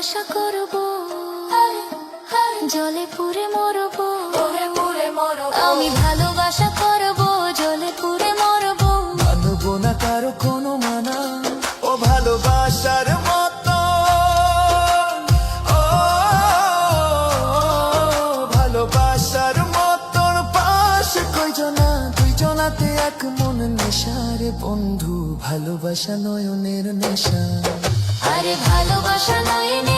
আশা করব। জলে পুরে মরব। পুরে পুরে আমি ভালোবাসা করব জলে পুরে মরব। মানব না কারও কোনো মানা। ও ভালোবাসার মতো। ও ভালোবাসার মতন পাশ কইজনা দুইজনাতে এক মন নেশারে বন্ধু ভালোবাসা নয়নের নেশা। আরে ভালোবাসা নয়নের